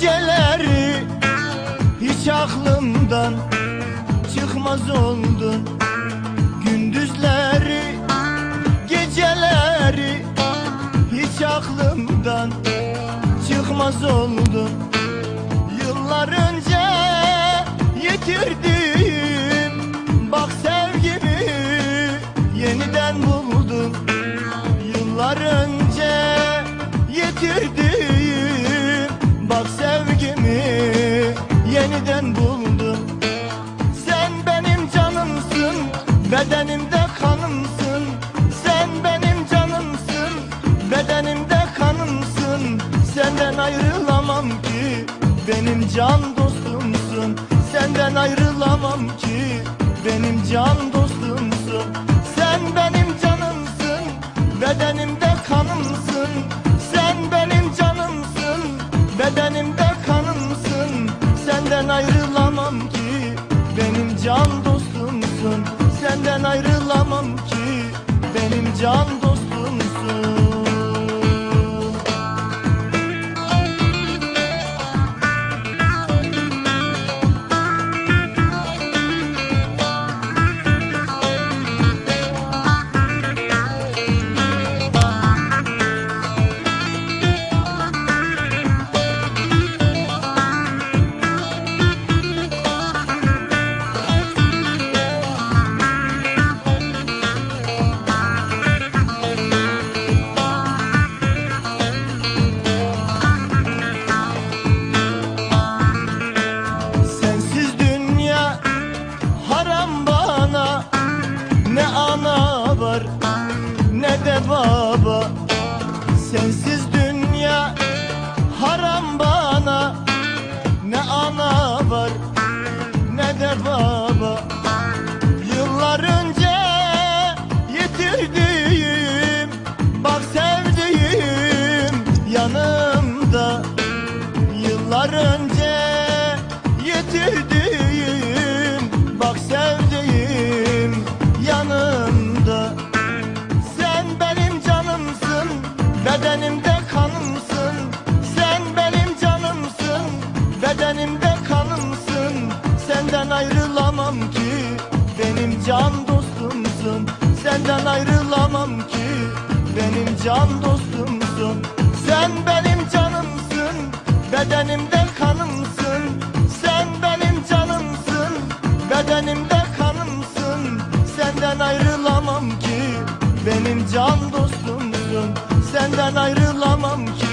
geceleri Hiç aklımdan çıkmaz oldun. Gündüzleri, geceleri Hiç aklımdan çıkmaz oldun. Yıllar önce yitirdim Bak sevgimi yeniden buldum Yıllar önce yitirdim bedenimde kanımsın Sen benim canımsın. Bedenimde kanımsın Senden ayrılamam ki. Benim can dostumsun Senden ayrılamam ki. Benim can dostumsun Sen benim canımsın. Bedenimde kanımsın Sen benim canımsın. Bedenimde kanımsın Senden ayrılamam ki. Benim can dostumsun Senden ayrılamam ki. Benim can dostumsun ne de baba Sensiz dünya haram bana. Ne ana var ne de baba Senden ayrılamam ki. Benim can dostumsun. Senden ayrılamam ki. Benim can dostumsun. Sen benim canımsın. Bedenimde kanımsın. Sen benim canımsın. Bedenimde kanımsın. Senden ayrılamam ki. Benim can dostumsun. Senden ayrılamam ki.